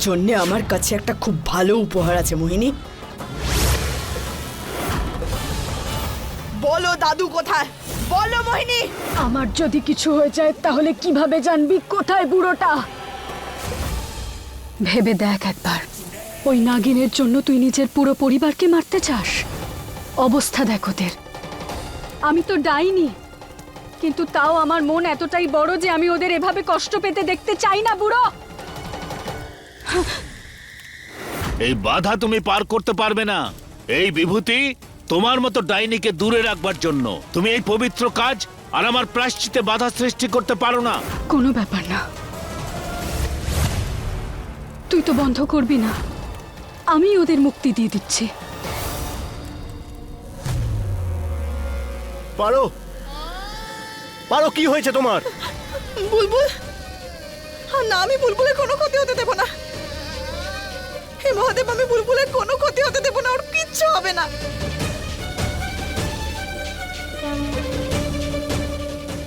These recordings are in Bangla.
জন্য আমার কাছে একটা খুব ভালো উপহার আছে, মোহিনী। বলো দাদু কোথায়? বলো, মোহিনী। আমার যদি কিছু হয়ে যায়, তাহলে কীভাবে জানবি? কোথায় বুড়োটা? ভেবে দেখ একবার। ওই নাগিনের জন্য তুই নিজের পুরো পরিবারকে মারতে চাস। অবস্থা দেখ ওদের। আমি তো ডাইনি। কিন্তু তাও আমার মন এতটাই বড় যে আমি ওদের এভাবে কষ্ট পেতে দেখতে চাই না, বুড়ো। এই বাধা তুমি পার করতে পারবে না। এই বিভূতি তোমার মতো ডাইনিকে দূরে রাখবার জন্য। তুমি এই পবিত্র কাজ আর আমার প্রায়শ্চিতে বাধা সৃষ্টি করতে পারো না। কোনো ব্যাপার না। তুই তো বন্ধ করবি না। আমি ওদের মুক্তি দিয়ে দিচ্ছি। পারো। পারো কি হয়েছে তোমার? বুলবুল না আমি বুলবুলের কোনো ক্ষতি হতে দেবো না। হে মহাদেব আমি বুলবুলের কোনো ক্ষতি হতে দেবো না ওর কিচ্ছু হবে না।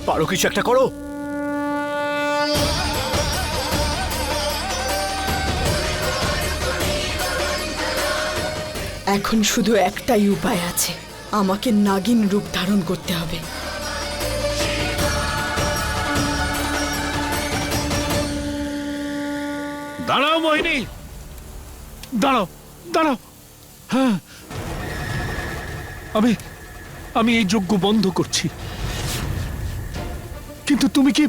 পারো কিছু একটা করো। এখন শুধু একটাই উপায় আছে। আমাকে নাগিন রূপ ধারণ করতে হবে। দাঁড়াও মোহিনী। দাঁড়াও দাঁড়াও। হ্যাঁ। আমি আমি এই যজ্ঞ বন্ধ করছি। কিন্তু তুমি কি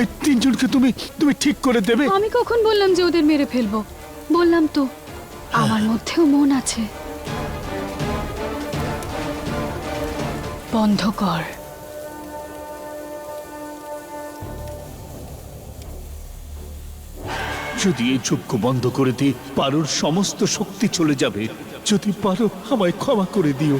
এই তিনজনকে তুমি তুমি ঠিক করে দেবে? আমি কখন বললাম যে ওদের মেরে ফেলব? বললাম তো আমার মধ্যেও মন আছে। বন্ধ কর। যদি এই যজ্ঞ বন্ধ করে দিই পারোর সমস্ত শক্তি চলে যাবে। যদি পারো, আমায় ক্ষমা করে দিও।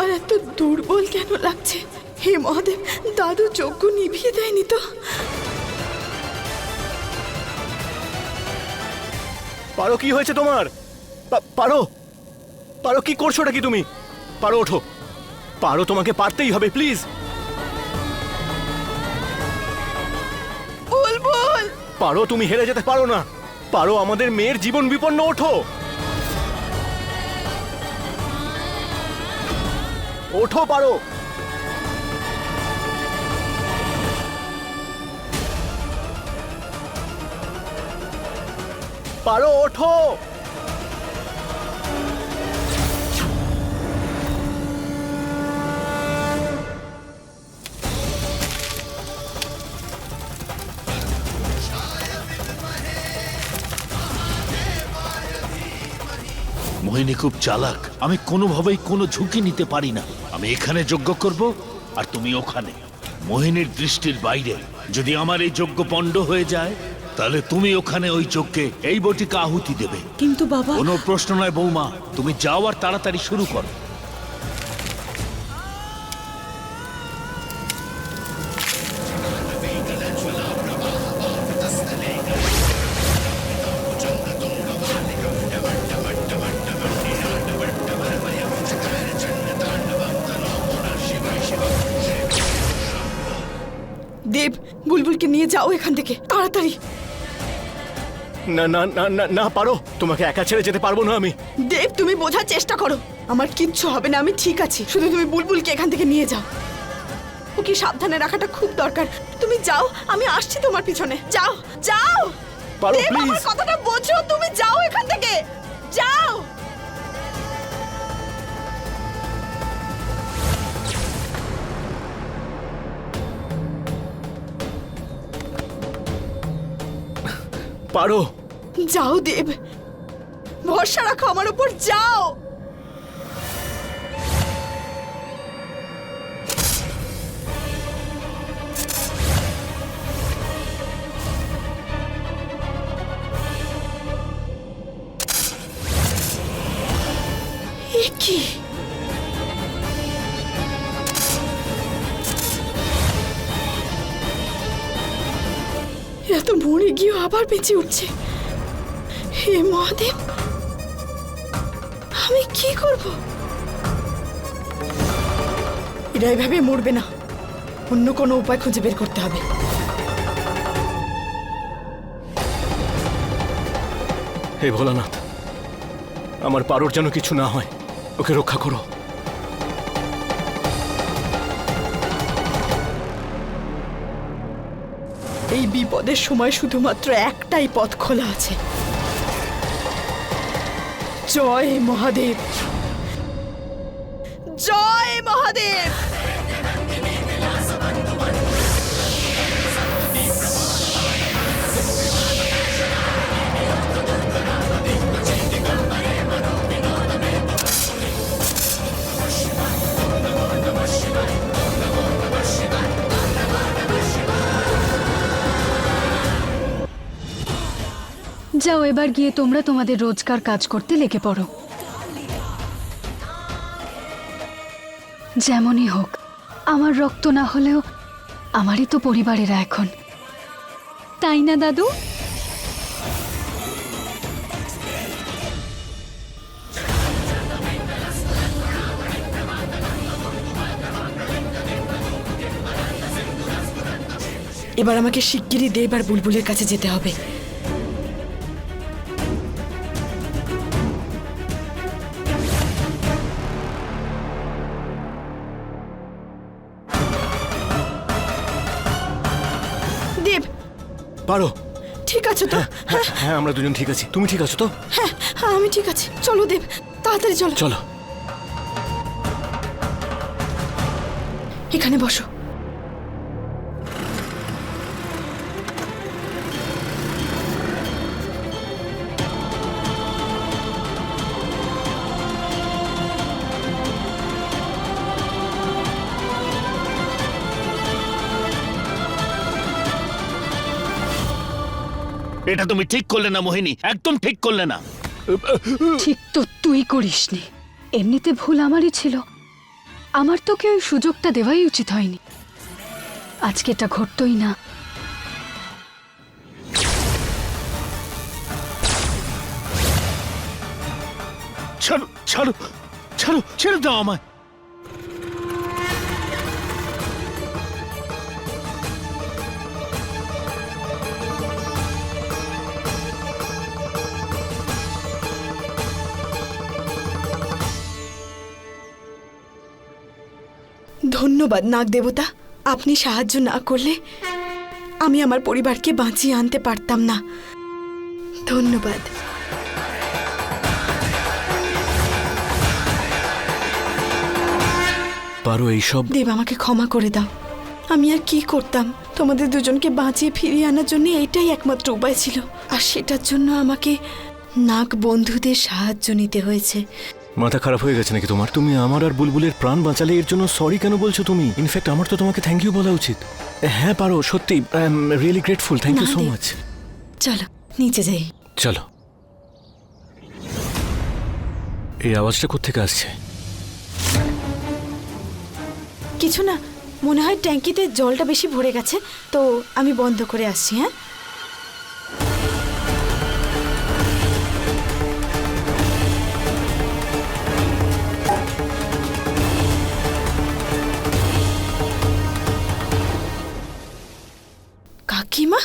আমার এত দুর্বল কেন লাগছে? হে মহাদেব দাদু যজ্ঞ নিভিয়ে দেয়নি তো? পারো কি হয়েছে তোমার? পারো। পারো কি করছ কি তুমি? পারো ওঠো। পারো তোমাকে পারতেই হবে প্লিজ। পারো তুমি হেরে যেতে পারো না। পারো আমাদের মেয়ের জীবন বিপন্ন ওঠো। ওঠো পারো। পারো ওঠো। মোহিনী খুব চালাক। আমি কোনোভাবেই কোনো ঝুঁকি নিতে পারি না। আমি এখানে যোগ্য করব আর তুমি ওখানে। মোহিনীর দৃষ্টির বাইরে। যদি আমার এই যজ্ঞ পণ্ড হয়ে যায় তাহলে তুমি ওখানে ওই যজ্ঞে এই বটিকে আহুতি দেবে। কিন্তু বাবা কোনো প্রশ্ন নয় বৌমা। তুমি যাও আর তাড়াতাড়ি শুরু করো। যাও এখান থেকে তাড়াতাড়ি। না না না না না পারো। তোমাকে একা ছেড়ে যেতে পারব না আমি। দেব তুমি বোঝার চেষ্টা করো। আমার কিচ্ছু হবে না আমি ঠিক আছি। শুধু তুমি বুলবুলকে এখান থেকে নিয়ে যাও। ওকে সাবধানে রাখাটা খুব দরকার। তুমি যাও আমি আসছি তোমার পিছনে। যাও যাও! দেব আমার কথাটা বোঝো তুমি যাও এখান থেকে। যাও! পারো। যাও দেব। ভরসা রাখো আমার উপর যাও। কি? এরা তো মরে গিয়েও আবার বেঁচে উঠছে। হে মহাদেব, আমি কি করব? এরা এভাবে মরবে না। অন্য কোনো উপায় খুঁজে বের করতে হবে। হে ভোলানাথ, আমার পারোর যেন কিছু না হয়, ওকে রক্ষা করো। এই বিপদের সময় শুধুমাত্র একটাই পথ খোলা আছে। জয় মহাদেব! জয় মহাদেব! যাও এবার গিয়ে তোমরা তোমাদের রোজকার কাজ করতে লেগে পড়ো। যেমনই হোক, আমার রক্ত না হলেও আমারই তো পরিবারেরা এখন। তাই না, দাদু? এবার আমাকে শিগগিরই দেব আর বুলবুলের কাছে যেতে হবে। পারো। ঠিক আছে তো। হ্যাঁ হ্যাঁ আমরা দুজন ঠিক আছি। তুমি ঠিক আছো তো? হ্যাঁ হ্যাঁ আমি ঠিক আছি। চলো দেব তাড়াতাড়ি চলো। চলো। এখানে বসো। এটা তুমি ঠিক করলে না মোহিনী। একদম ঠিক করলে না। ঠিক তো তুই করিসনি। এমনিতে ভুল আমারই ছিল। আমার তোকে ওই সুযোগটা দেওয়াই উচিত হয়নি। আজকে এটা ঘটতই না। ছাড়ো ছাড়ো ছাড়ো ছেড়ে দাও আমায়। ধন্যবাদ নাগ দেবতা। আপনি সাহায্য না করলে আমি আমার পরিবারকে বাঁচিয়ে আনতে পারতাম না। ধন্যবাদ। পারো এইসব? দেব আমাকে ক্ষমা করে দাও। আমি আর কি করতাম? তোমাদের দুজনকে বাঁচিয়ে ফিরিয়ে আনার জন্য এইটাই একমাত্র উপায় ছিল। আর সেটার জন্য আমাকে নাক বন্ধুদের সাহায্য নিতে হয়েছে। মাথা খারাপ হয়ে গেছে নাকি তোমার? তুমি আমার আর বুলবুলের প্রাণ বাঁচালে এর জন্য সরি কেন বলছো তুমি? ইনফ্যাক্ট আমার তো তোমাকে থ্যাংক ইউ বলা উচিত। হ্যাঁ পারো সত্যি I am really grateful thank you so much চলো নিচে যাই। চলো। এই আওয়াজটা কোত্থেকে আসছে? কিছু না মনে হয় ট্যাঙ্কিতে জলটা বেশি ভরে গেছে তো আমি বন্ধ করে আসছি হ্যাঁ? কাকিমা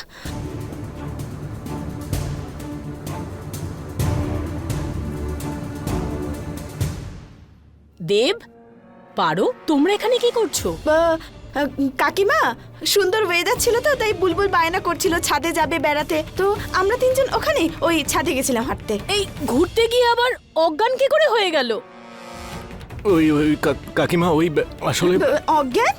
দেব পারো তোমরা এখানে কি করছ? কাকিমা সুন্দর ওয়েদার ছিল তো তাই বুলবুল বায়না করছিল ছাদে যাবে বেড়াতে। তো আমরা তিনজন ওখানে ওই ছাদে গেছিলাম হাঁটতে। এই ঘুরতে গিয়ে আবার অজ্ঞান কি করে হয়ে গেল? ওই ওই কা- কাকিমা ওই আসলে অজ্ঞান?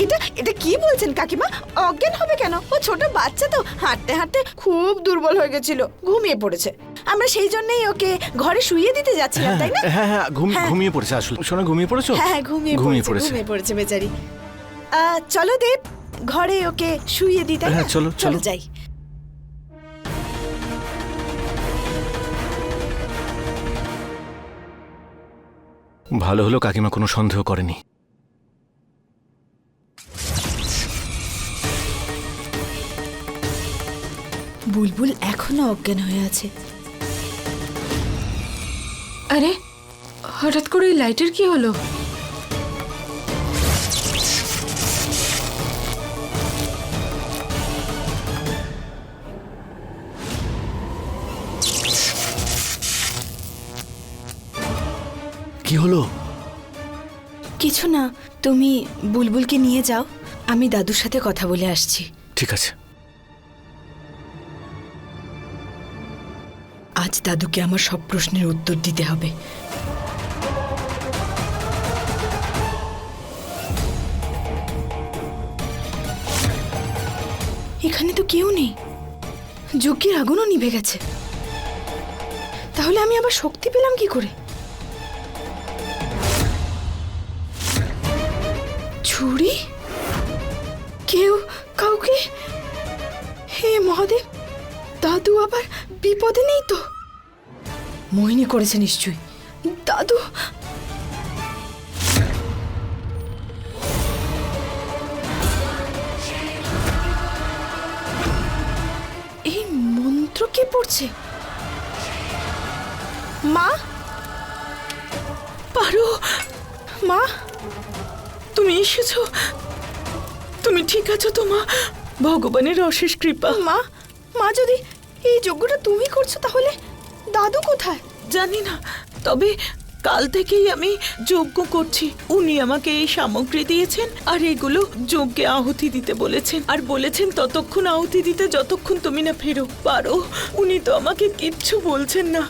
এটা এটা কি বলছেন কাকিমা? অজ্ঞান হবে কেন? ও ছোট বাচ্চা তো। হাঁটতে হাঁটতে খুব দুর্বল হয়ে গেছিল ঘুমিয়ে পড়েছে। আমরা সেই জন্যই ওকে ঘরে শুয়ে দিতে যাচ্ছিলাম হ্যাঁ তাই না? হ্যাঁ হ্যাঁ ঘুম- হ্যাঁ। ঘুমিয়ে পড়েছে আসলে। শোনা ঘুমিয়ে পড়েছো? হ্যাঁ হ্যাঁ ঘুমিয়ে ঘুমিয়ে পড়েছে পড়েছে। ঘুমিয়ে পড়েছে বেচারি। আহ, চলো দেব ঘরে ওকে শুয়ে দিই তাই হ্যাঁ, না? চলো, চলো। যাই। ভালো হলো কাকিমা কোনো সন্দেহ করেনি। বুলবুল এখনও অজ্ঞান হয়ে আছে। আরে হঠাৎ করে এই লাইটের কি হলো? কি হলো? কিছু না তুমি বুলবুলকে নিয়ে যাও আমি দাদুর সাথে কথা বলে আসছি। ঠিক আছে। আজ দাদুকে আমার সব প্রশ্নের উত্তর দিতে হবে। এখানে তো কেউ নেই। যজ্ঞের আগুনও নিভে গেছে। তাহলে আমি আবার শক্তি পেলাম কি করে? ছুরি? কেউ? কাউকে? হে মহাদেব, দাদু আবার বিপদে নেই তো? মোহিনী করেছে নিশ্চয়ই। দাদু! এই মন্ত্র কে পড়ছে? মা? পারো! মা? তুমি এসেছ? তুমি ঠিক আছো তো, মা? ভগবানের অশেষ কৃপা। মা মা যদি এই যজ্ঞটা তুমি করছ তাহলে দাদু কোথায়? জানি না তবে কাল থেকেই আমি যজ্ঞ করছি। উনি আমাকে এই সামগ্রী দিয়েছেন আর এগুলো যজ্ঞে আহুতি দিতে বলেছেন। আর বলেছেন ততক্ষণ আহুতি দিতে যতক্ষণ তুমি না ফেরো পারো। উনি তো আমাকে কিচ্ছু বলছেন না।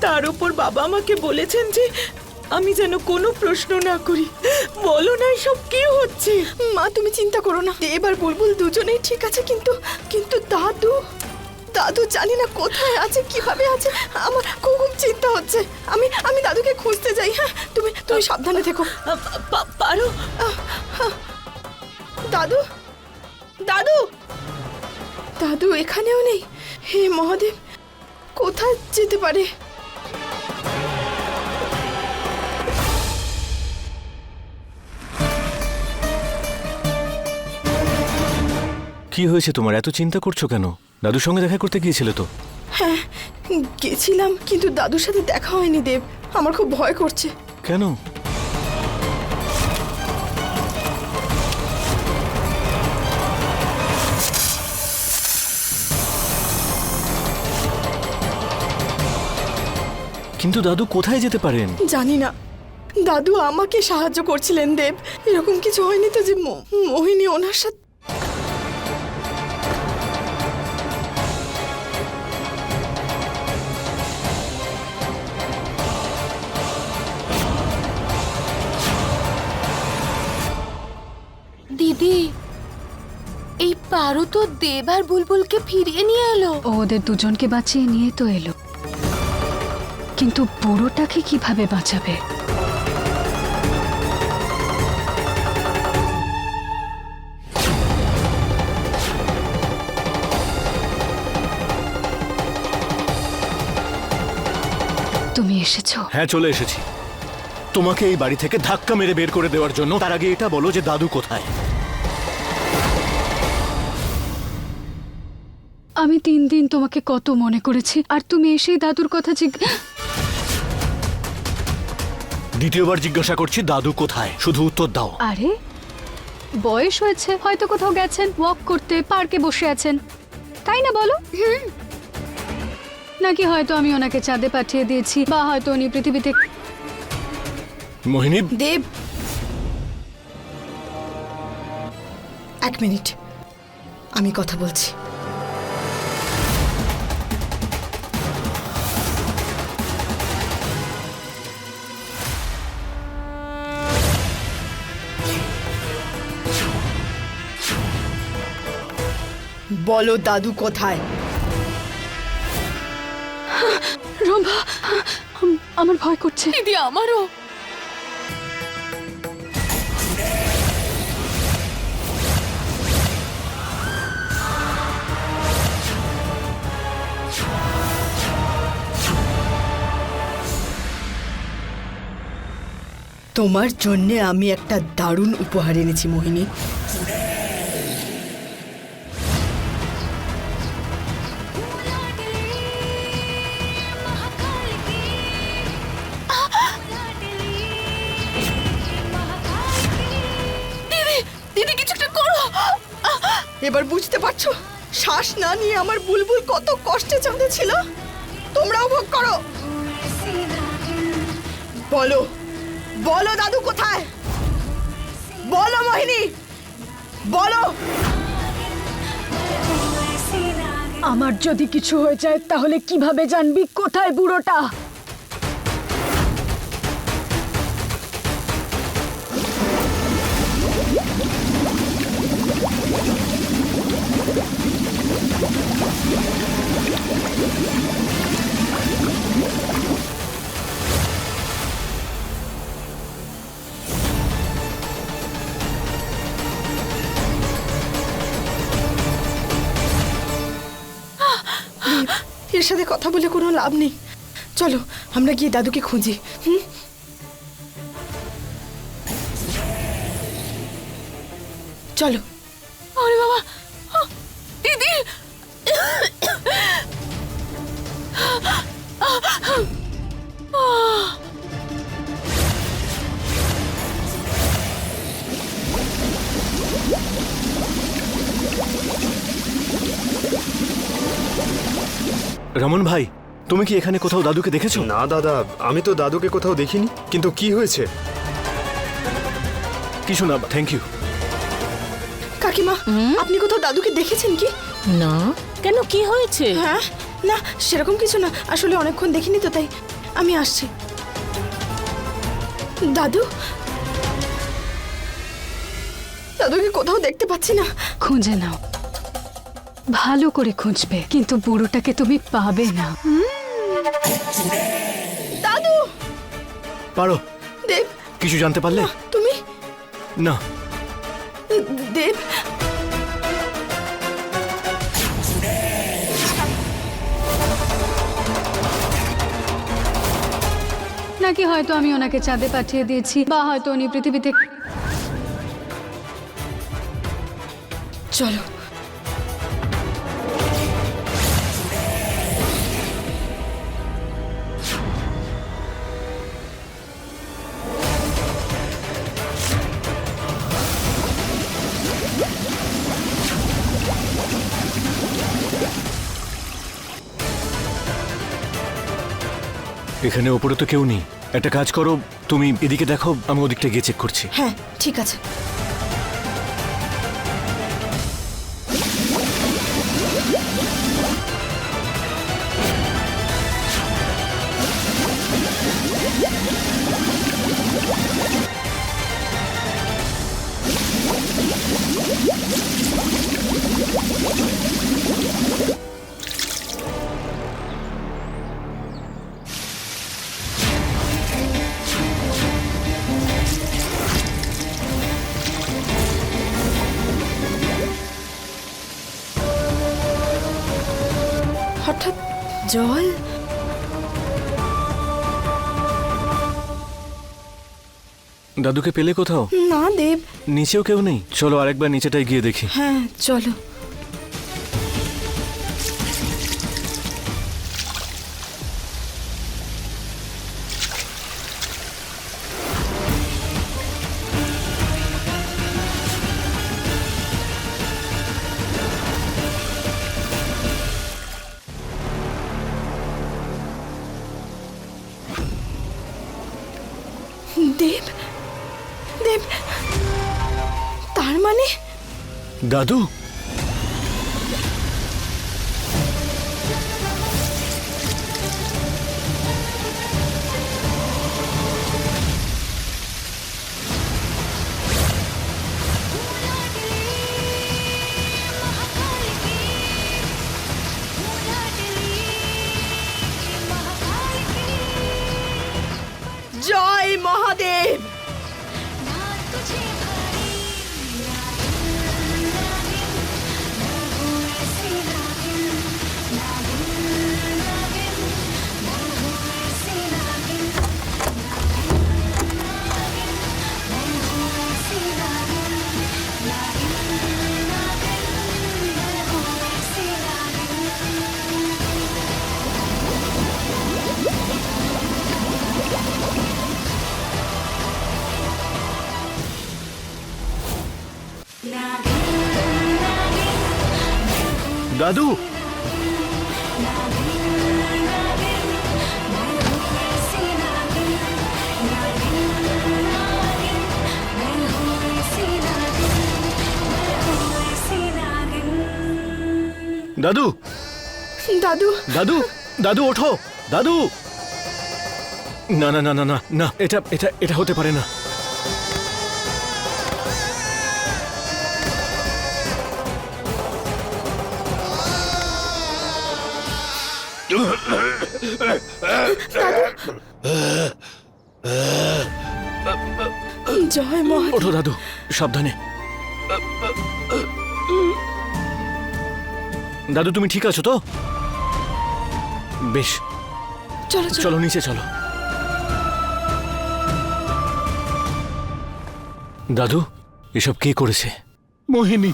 তার উপর বাবা আমাকে বলেছেন যে আমি যেন কোনো প্রশ্ন না করি। বলো না সব কি হচ্ছে? মা তুমি চিন্তা করো না। এবার বুলবুল দুজনেই ঠিক আছে কিন্তু কিন্তু দাদু? দাদু জানি না কোথায় আছে কীভাবে আছে। আমার খুব খুব চিন্তা হচ্ছে। আমি আমি দাদুকে খুঁজতে যাই হ্যাঁ? তুমি তুমি সাবধানে থেকো। পারো। দাদু? দাদু? দাদু এখানেও নেই। হে মহাদেব কোথায় যেতে পারে? কি হয়েছে তোমার? এত চিন্তা করছ কেন? দাদুর সঙ্গে দেখা করতে গিয়েছিলে তো? হ্যাঁ গেছিলাম কিন্তু দাদুর সাথে দেখা হয়নি দেব। আমার খুব ভয় করছে। কেন? কিন্তু দাদু কোথায় যেতে পারেন? জানি না। দাদু আমাকে সাহায্য করছিলেন দেব। এরকম কিছু হয়নি তো যে মোহিনী ওনার সাথে পারো তো দেব আর বুলবুলকে ফিরিয়ে নিয়ে এলো। ও ওদের দুজনকে বাঁচিয়ে নিয়ে তো এলো। কিন্তু বুড়োটাকে কীভাবে বাঁচাবে? তুমি এসেছ? হ্যাঁ চলে এসেছি। তোমাকে এই বাড়ি থেকে ধাক্কা মেরে বের করে দেওয়ার জন্য তার আগে এটা বলো যে দাদু কোথায়। আমি তিন দিন তোমাকে কত মনে করেছি আর তুমি এসেই দাদুর কথা জিজ্ঞেস দ্বিতীয়বার জিজ্ঞাসা করছি দাদু কোথায়? শুধু উত্তর দাও। আরে বয়স হয়েছে হয়তো কোথাও গেছেন ওয়াক করতে পার্কে বসে আছেন। তাই না বলো? হুম নাকি হয়তো আমি ওনাকে চাঁদে পাঠিয়ে দিয়েছি বা হয়তো উনি পৃথিবীতে মোহিনী? দেব। এক মিনিট। আমি কথা বলছি। বলো দাদু কোথায়? রম্ভা আমার ভয় করছে। দিদি আমারও। তোমার জন্যে আমি একটা দারুণ উপহার এনেছি মোহিনী। এবার বুঝতে পারছ? শ্বাস না নিয়ে আমার বুলবুল কত কষ্টে ছিল তোমরাও ভোগ করো। বলো বলো দাদু কোথায়? বলো মোহিনী, বলো। আমার যদি কিছু হয়ে যায়, তাহলে কীভাবে জানবি? কোথায় বুড়োটা? এর সাথে কথা বলে কোনো লাভ নেই। চলো, আমরা গিয়ে দাদুকে খুঁজি, হুম? চলো। আরে বাবা দিদি! রমন ভাই তুমি কি এখানে কোথাও দাদুকে দেখেছ? না দাদা আমি তো দাদুকে কোথাও দেখিনি কিন্তু কি হয়েছে? কিছু না থ্যাংক ইউ কাকিমা আপনি কোথাও দাদুকে দেখেছেন কি? না। কেন কি হয়েছে? হ্যাঁ না সেরকম কিছু না আসলে অনেকক্ষণ দেখিনি তো তাই আমি আসছি। দাদু? দাদুকে কোথাও দেখতে পাচ্ছি না। খুঁজে নাও। ভালো করে খুঁজবে কিন্তু বুড়োটাকে তুমি পাবে না। দাদু! পারো। দেব। কিছু জানতে পারলে? তুমি? না। দেব। নাকি হয়তো আমি ওনাকে চাঁদে পাঠিয়ে দিয়েছি বা হয়তো উনি পৃথিবীতে চলো এখানে ওপরে তো কেউ নেই। একটা কাজ করো, তুমি এদিকে দেখো, আমি ওদিকটা গিয়ে চেক করছি। হ্যাঁ ঠিক আছে। দাদুকে পেলে কোথাও? না দেব। নিচেও কেউ নেই? চলো আরেকবার নিচেটাই গিয়ে দেখি। হ্যাঁ চলো। দাদু দাদু। দাদু। দাদু। দাদু দাদু ওঠো। দাদু। না না না না না না এটা এটা এটা হতে পারে না। জয় মা ওঠো দাদু সাবধানে। দাদু তুমি ঠিক আছো তো? বেশ। চলো চলো। চলো নিচে চলো। দাদু এসব কে করেছে? মোহিনী